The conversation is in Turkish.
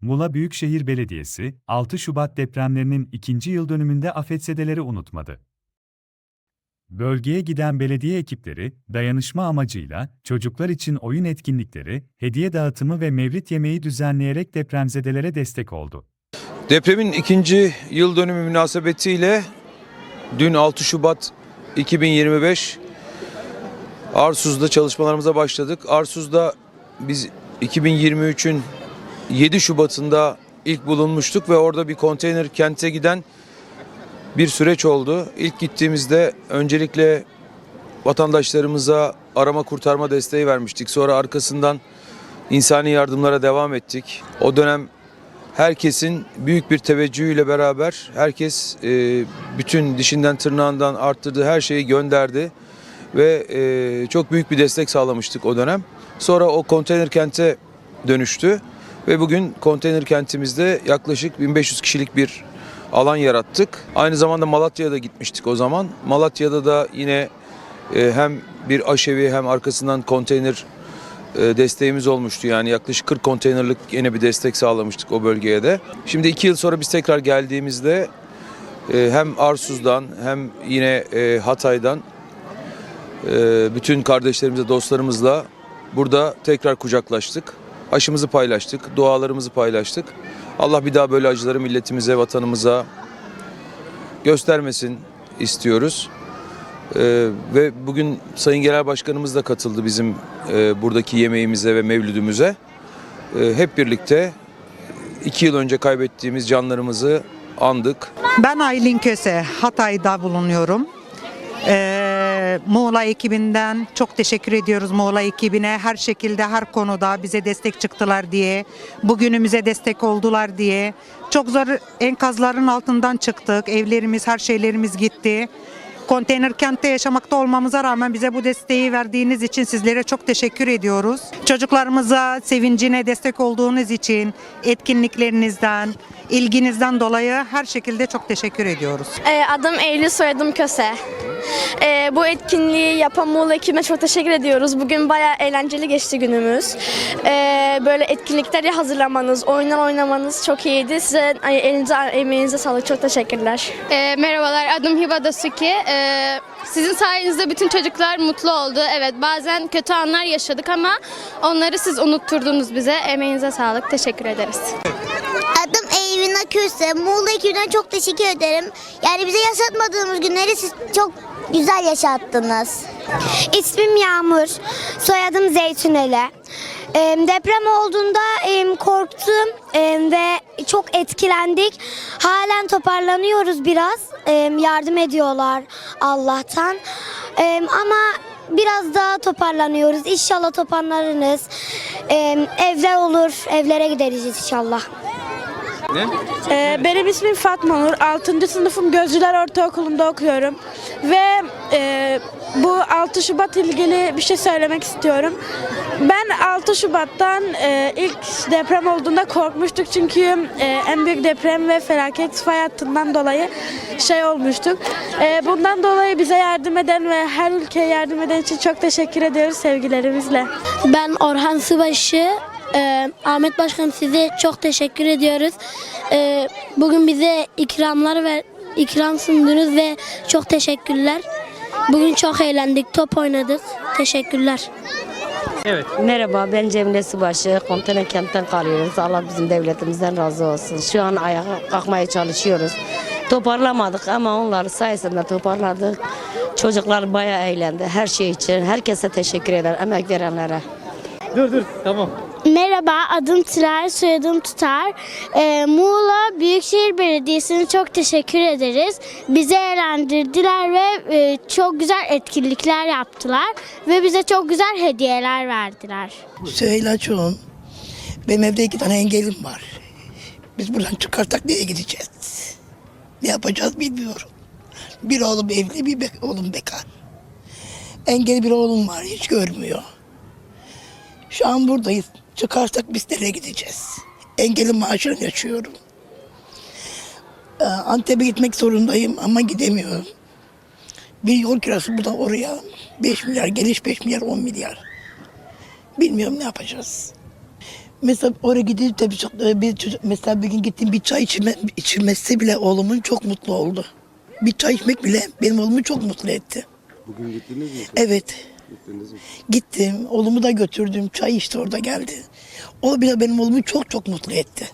Muğla Büyükşehir Belediyesi, 6 Şubat depremlerinin ikinci yıl dönümünde afetzedeleri unutmadı. Bölgeye giden belediye ekipleri, dayanışma amacıyla çocuklar için oyun etkinlikleri, hediye dağıtımı ve mevlit yemeği düzenleyerek depremzedelere destek oldu. Depremin ikinci yıl dönümü münasebetiyle dün 6 Şubat 2025 Arsuz'da çalışmalarımıza başladık. Arsuz'da biz 2023'ün 7 Şubat'ında ilk bulunmuştuk ve orada bir konteyner kente giden bir süreç oldu. İlk gittiğimizde öncelikle vatandaşlarımıza arama kurtarma desteği vermiştik. Sonra arkasından insani yardımlara devam ettik. O dönem herkesin büyük bir teveccühüyle beraber herkes e, bütün dişinden tırnağından arttırdığı her şeyi gönderdi ve e, çok büyük bir destek sağlamıştık o dönem. Sonra o konteyner kente dönüştü ve bugün konteyner kentimizde yaklaşık 1500 kişilik bir alan yarattık. Aynı zamanda Malatya'ya da gitmiştik o zaman. Malatya'da da yine e, hem bir aşevi hem arkasından konteyner e, desteğimiz olmuştu. Yani yaklaşık 40 konteynerlik yine bir destek sağlamıştık o bölgeye de. Şimdi iki yıl sonra biz tekrar geldiğimizde e, hem Arsuz'dan hem yine Hatay'dan bütün kardeşlerimizle, dostlarımızla burada tekrar kucaklaştık. Aşımızı paylaştık, dualarımızı paylaştık. Allah bir daha böyle acıları milletimize, vatanımıza göstermesin istiyoruz. Ee, ve bugün Sayın Genel Başkanımız da katıldı bizim e, buradaki yemeğimize ve mevlüdümüze. Ee, hep birlikte iki yıl önce kaybettiğimiz canlarımızı andık. Ben Aylin Köse, Hatay'da bulunuyorum. Ee, Muğla ekibinden çok teşekkür ediyoruz Muğla ekibine. Her şekilde, her konuda bize destek çıktılar diye, bugünümüze destek oldular diye. Çok zor enkazların altından çıktık, evlerimiz, her şeylerimiz gitti. Konteyner kentte yaşamakta olmamıza rağmen bize bu desteği verdiğiniz için sizlere çok teşekkür ediyoruz. Çocuklarımıza sevincine destek olduğunuz için, etkinliklerinizden, ilginizden dolayı her şekilde çok teşekkür ediyoruz. Ee, Adım Eylül, soyadım Köse. Ee, bu etkinliği yapan Muğla ekibine çok teşekkür ediyoruz. Bugün bayağı eğlenceli geçti günümüz. Ee, böyle etkinlikleri hazırlamanız, oyunlar oynamanız çok iyiydi. Size elinize, emeğinize sağlık. Çok teşekkürler. E, merhabalar, adım Hiba Dasuki. E, sizin sayenizde bütün çocuklar mutlu oldu. Evet, bazen kötü anlar yaşadık ama onları siz unutturdunuz bize. Emeğinize sağlık, teşekkür ederiz. Akürse. Muğla ekibinden çok teşekkür ederim. Yani bize yaşatmadığımız günleri siz çok güzel yaşattınız. İsmim Yağmur. Soyadım Zeytuneli. Deprem olduğunda korktum ve çok etkilendik. Halen toparlanıyoruz biraz. Yardım ediyorlar Allah'tan. Ama biraz daha toparlanıyoruz. İnşallah toparlanırız. Evler olur. Evlere gideriz inşallah. Ee, benim ismim Fatma Nur. 6. sınıfım Gözcüler Ortaokulu'nda okuyorum. Ve e, bu 6 Şubat ilgili bir şey söylemek istiyorum. Ben 6 Şubat'tan e, ilk deprem olduğunda korkmuştuk. Çünkü e, en büyük deprem ve felaket fay hattından dolayı şey olmuştuk. E, bundan dolayı bize yardım eden ve her ülkeye yardım eden için çok teşekkür ediyoruz sevgilerimizle. Ben Orhan Subaşı. Ee, Ahmet Başkanım size çok teşekkür ediyoruz. Ee, bugün bize ikramlar ve ikram sundunuz ve çok teşekkürler. Bugün çok eğlendik, top oynadık. Teşekkürler. Merhaba ben Cemile Subaşı. Kontene kentten kalıyoruz. Allah bizim devletimizden razı olsun. Şu an ayağa kalkmaya çalışıyoruz. Toparlamadık ama onlar sayesinde toparladık. Çocuklar bayağı eğlendi. Her şey için. Herkese teşekkür ederim. Emek verenlere. Merhaba, adım Tülay, soyadım Tutar. Ee, Muğla Büyükşehir Belediyesi'ne çok teşekkür ederiz. Bizi eğlendirdiler ve e, çok güzel etkinlikler yaptılar. Ve bize çok güzel hediyeler verdiler. Söyle çoğun. Benim evde iki tane engelim var. Biz buradan çıkarsak nereye gideceğiz? Ne yapacağız bilmiyorum. Bir oğlum evli, bir be- oğlum bekar. Engeli bir oğlum var, hiç görmüyor. Şu an buradayız. Çıkarsak biz nereye gideceğiz? Engelin maaşını yaşıyorum. Ee, Antep'e gitmek zorundayım ama gidemiyorum. Bir yol kirası buradan oraya 5 milyar, geliş 5 milyar, 10 milyar. Bilmiyorum ne yapacağız. Mesela oraya gidip de bir, çok- e, bir çocuk, mesela bir gün gittim bir çay içme, içilmesi bile oğlumun çok mutlu oldu. Bir çay içmek bile benim oğlumu çok mutlu etti. Bugün gittiniz mi? Evet. Gittiniz mi? Gittim, oğlumu da götürdüm. Çay içti orada geldi. O bile benim oğlumu çok çok mutlu etti.